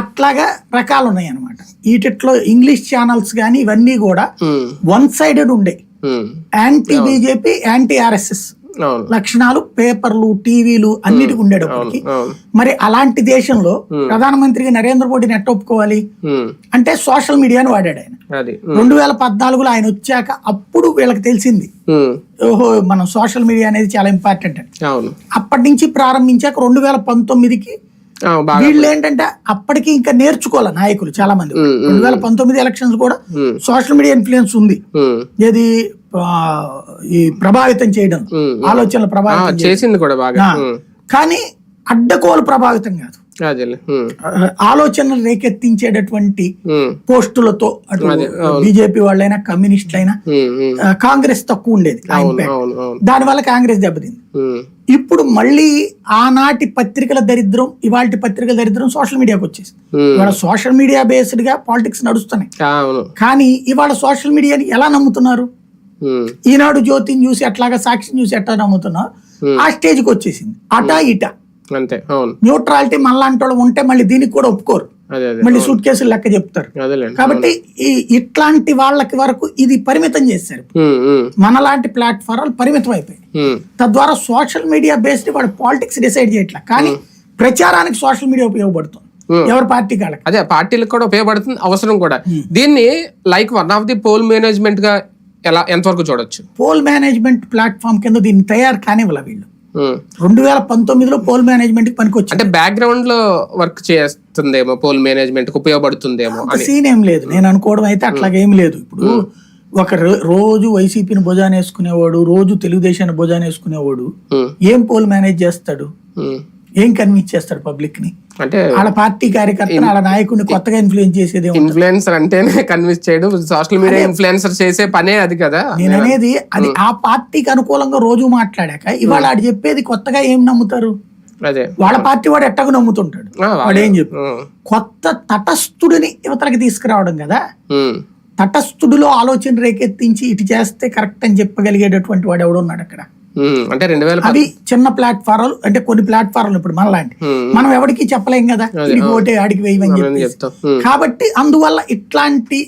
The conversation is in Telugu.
అట్లాగా రకాలు ఉన్నాయి అనమాట వీటిట్లో ఇంగ్లీష్ ఛానల్స్ కానీ ఇవన్నీ కూడా వన్ సైడెడ్ ఉండే. యాంటీ బీజేపీ యాంటీ ఆర్ఎస్ఎస్ లక్షణాలు పేపర్లు టీవీలు అన్నిటికి ఉండేటప్పటికి మరి అలాంటి దేశంలో ప్రధానమంత్రిగా నరేంద్ర మోడీని ఎట్ట ఒప్పుకోవాలి? అంటే సోషల్ మీడియాని వాడాడు ఆయన. రెండు వేల పద్నాలుగులో ఆయన వచ్చాక అప్పుడు వీళ్ళకి తెలిసింది. ఓహో మనం సోషల్ మీడియా అనేది చాలా ఇంపార్టెంట్ అని. అప్పటి నుంచి ప్రారంభించాక రెండు వేల పంతొమ్మిదికి వీళ్ళు ఏంటంటే అప్పటికి ఇంకా నేర్చుకోవాలి నాయకులు చాలా మంది రెండు వేల పంతొమ్మిది ఎలక్షన్స్ కూడా సోషల్ మీడియా ఇన్ఫ్లుయెన్స్ ఉంది. ఏది ఈ ప్రభావితం చేయడం. ఆలోచనలు ప్రభావితం చేసింది కూడా బాగా. కానీ అడ్డకోలు ప్రభావితం కాదు. ఆలోచనలు రేకెత్తించేటటువంటి పోస్టులతో అటు బీజేపీ వాళ్ళైనా కమ్యూనిస్టులైనా కాంగ్రెస్ తక్కువ ఉండేది అవును దానివల్ల కాంగ్రెస్ దెబ్బతింది. ఇప్పుడు మళ్ళీ ఆనాటి పత్రికల దరిద్రం ఇవాళ పత్రికల దరిద్రం సోషల్ మీడియాకి వచ్చేసి ఇవాళ సోషల్ మీడియా బేస్డ్గా పాలిటిక్స్ నడుస్తున్నాయి. కానీ ఇవాళ సోషల్ మీడియాని ఎలా నమ్ముతున్నారు? ఈనాడు జ్యోతిని చూసి ఎట్లాగా సాక్షిని చూసి ఎట్లా నమ్ముతున్నారు? ఆ స్టేజ్కి వచ్చేసింది. అటా ఇట. అంతే అవును. న్యూట్రాలిటీ మళ్ళాంటి వాళ్ళు ఉంటే మళ్ళీ దీనికి కూడా ఒప్పుకోరు. మళ్ళీ సూట్ కేసులు లెక్క చెప్తారు. కాబట్టి ఈ ఇట్లాంటి వాళ్ళకి వరకు ఇది పరిమితం చేశారు. మనలాంటి ప్లాట్ఫారాలు పరిమితం అయిపోయాయి. తద్వారా సోషల్ మీడియా బేస్డ్ వాడు పాలిటిక్స్ డిసైడ్ చేయట్లా. కానీ ప్రచారానికి సోషల్ మీడియా ఉపయోగపడుతుంది. ఎవరి పార్టీ కాళ్ళకి. అదే పార్టీలకు కూడా ఉపయోగపడుతుంది అవసరం కూడా. దీన్ని like one of the poll మేనేజ్మెంట్గా ఎలా ఎంతవరకు చూడొచ్చు? పోల్ మేనేజ్మెంట్ ప్లాట్ఫామ్ కింద దీన్ని తయారు కానివ్వాల వీళ్ళు. రెండు వేల పంతొమ్మిదిలో పోల్ మేనేజ్మెంట్ పనికొచ్చింది. అంటే బ్యాక్గ్రౌండ్లో వర్క్ చేస్తుందేమో పోల్ మేనేజ్మెంట్కు ఉపయోగపడుతుందేమో సీన్ ఏం లేదు. నేను అనుకోవడం అయితే అట్లాగేం లేదు. ఇప్పుడు ఒక రోజు వైసీపీని భుజాన వేసుకునేవాడు రోజు తెలుగుదేశాన్ని భుజాన వేసుకునేవాడు ఏం పోల్ మేనేజ్ చేస్తాడు. ఏం కన్విన్స్ చేస్తాడు పబ్లిక్ని? అంటే వాళ్ళ పార్టీ కార్యకర్తను వాళ్ళ నాయకుడిని కొత్తగా ఇన్ఫ్లుయెన్స్ చేసేది? ఇన్ఫ్లుయెన్సర్ అంటేనే కన్విన్స్ చేయడం. సోషల్ మీడియా ఇన్ఫ్లుయెన్సర్ చేసే పనే అది కదా. నేను అనేది అది ఆ పార్టీకి అనుకూలంగా రోజు మాట్లాడాక ఇవాళ ఆడు చెప్పేది కొత్తగా ఏం నమ్ముతారు? అదే. వాళ్ళ పార్టీ వాడు ఎట్టగా నమ్ముతుంటాడు? వాడు ఏం చెప్పు? కొత్త తటస్థుడిని యువతలకి తీసుకురావడం కదా? తటస్థుడిలో ఆలోచన రేకెత్తించి ఇటు చేస్తే కరెక్ట్ అని చెప్పగలిగేటటువంటి వాడు ఎవడున్నాడు అక్కడ. అంటే రెండు వేల అవి చిన్న ప్లాట్ఫారాలు అంటే కొన్ని ప్లాట్ఫారాలు ఇప్పుడు మనలాంటి. మనం ఎవరికి చెప్పలేం కదా ఇది ఓటే ఆడికి వేయమని చెప్తాం? కాబట్టి అందువల్ల ఇట్లాంటి